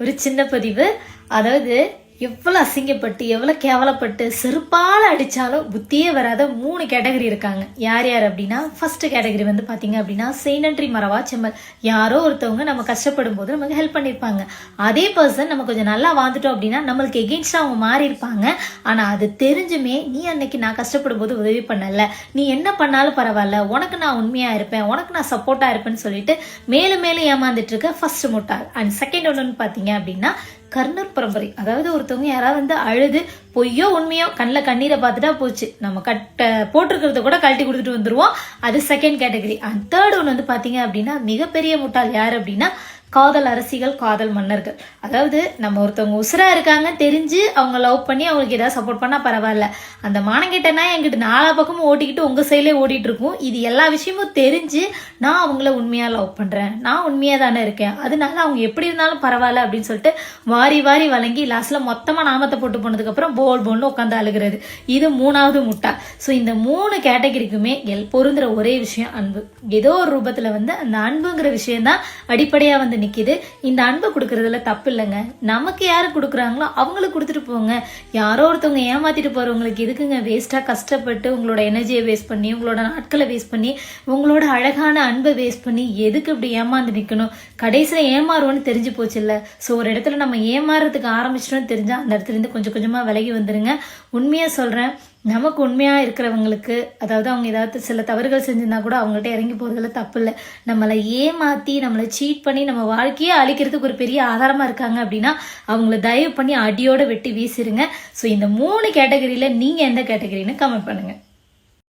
ஒரு சின்ன பதிவு. அதாவது எவ்வளோ அசிங்கப்பட்டு எவ்வளோ கேவலப்பட்டு செருப்பால் அடித்தாலும் புத்தியே வராத மூணு கேட்டகரி இருக்காங்க. யார் யார் அப்படின்னா ஃபஸ்ட்டு கேட்டகரி வந்து பார்த்தீங்க அப்படின்னா செய்நன்றி மரவா செம்மல். யாரோ ஒருத்தவங்க நம்ம கஷ்டப்படும் போது நமக்கு ஹெல்ப் பண்ணியிருப்பாங்க. அதே பர்சன் நம்ம கொஞ்சம் நல்லா வாழ்ந்துட்டோம் அப்படின்னா நம்மளுக்கு எகெயின்ஸ்டாக அவங்க மாறி இருப்பாங்க. ஆனால் அது தெரிஞ்சுமே நீ அன்னைக்கு நான் கஷ்டப்படும் போது உதவி பண்ணல. நீ என்ன பண்ணாலும் பரவாயில்ல. உனக்கு நான் உண்மையாக இருப்பேன். உனக்கு நான் சப்போர்ட்டாக இருப்பேன்னு சொல்லிட்டு மேலும் மேலும் ஏமாந்துட்டு இருக்க ஃபர்ஸ்ட் முட்டாள். அண்ட் செகண்ட் ஒன்று பார்த்தீங்க அப்படின்னா கர்ணர் பரம்பரை. அதாவது ஒருத்தவங்க யாராவது வந்து அழுது பொய்யோ உண்மையோ கண்ணில் கண்ணீரை பார்த்துட்டா போச்சு. நம்ம கட்ட போட்டிருக்கிறத கூட கழட்டி கொடுத்துட்டு வந்துருவோம். அது செகண்ட் கேட்டகரி அண்ட் தேர்ட் ஒன்று வந்து பார்த்தீங்க அப்படின்னா மிகப்பெரிய முட்டாள் யார் அப்படின்னா காதல் அரசிகள் காதல் மன்னர்கள். அதாவது நம்ம ஒருத்தவங்க உசுரா இருக்காங்க தெரிஞ்சு அவங்க லவ் பண்ணி அவங்களுக்கு ஏதாவது சப்போர்ட் பண்ணால் பரவாயில்ல. அந்த மானங்கிட்டனா எங்கிட்ட நாலா பக்கமும் ஓட்டிக்கிட்டு உங்கள் சைடிலே ஓடிட்டு இருக்கும். இது எல்லா விஷயமும் தெரிஞ்சு நான் அவங்கள உண்மையாக லவ் பண்ணுறேன் நான் உண்மையாக தானே இருக்கேன். அதனால அவங்க எப்படி இருந்தாலும் பரவாயில்ல அப்படின்னு சொல்லிட்டு வாரி வாரி வழங்கி லாஸ்ட்டில் மொத்தமாக நாமத்தை போட்டு போனதுக்கப்புறம் போல் போல்னு உட்காந்து அழுகிறது. இது மூணாவது முட்டா. ஸோ இந்த மூணு கேட்டகரிக்குமே எல் பொருந்துற ஒரே விஷயம் அன்பு. ஏதோ ஒரு ரூபத்தில் வந்து அந்த அன்புங்கிற விஷயம் தான் வந்து நிக்கிது. இந்த அன்பை கொடுக்கறதுல தப்பு இல்லைங்க. நமக்கு யாரு கொடுக்குறாங்களோ அவங்களுக்கு கொடுத்துட்டு போங்க. யாரோ ஒருத்தவங்க ஏமாத்திட்டு போறவங்களுக்கு எதுக்குங்க வேஸ்டா கஷ்டப்பட்டு உங்களோட எனர்ஜியை வேஸ்ட் பண்ணி உங்களோட நாட்களை வேஸ்ட் பண்ணி உங்களோட அழகான அன்பை வேஸ்ட் பண்ணி எதுக்கு இப்படி ஏமாந்து நிக்கணும்? கடைசியில ஏமாறுவோன்னு தெரிஞ்சு போச்சு இல்ல ஸோ ஒரு இடத்துல நம்ம ஏமாறுறதுக்கு ஆரம்பிச்சிட்டோம்னு தெரிஞ்சா அந்த இடத்துல இருந்து கொஞ்சம் கொஞ்சமா விலகி வந்துருங்க. உண்மையா சொல்றேன் நமக்கு உண்மையாக இருக்கிறவங்களுக்கு அதாவது அவங்க ஏதாவது சில தவறுகள் செஞ்சிருந்தா கூட அவங்கள்ட்ட இறங்கி போகிறதுல தப்பு இல்லை. நம்மளை ஏமாற்றி நம்மளை சீட் பண்ணி நம்ம வாழ்க்கையே அழிக்கிறதுக்கு ஒரு பெரிய ஆதாரமாக இருக்காங்க அப்படின்னா அவங்கள தயவு பண்ணி அடியோடு வெட்டி வீசிருங்க. ஸோ இந்த மூணு கேட்டகரியில் நீங்கள் எந்த கேட்டகரின்னு கமெண்ட் பண்ணுங்கள்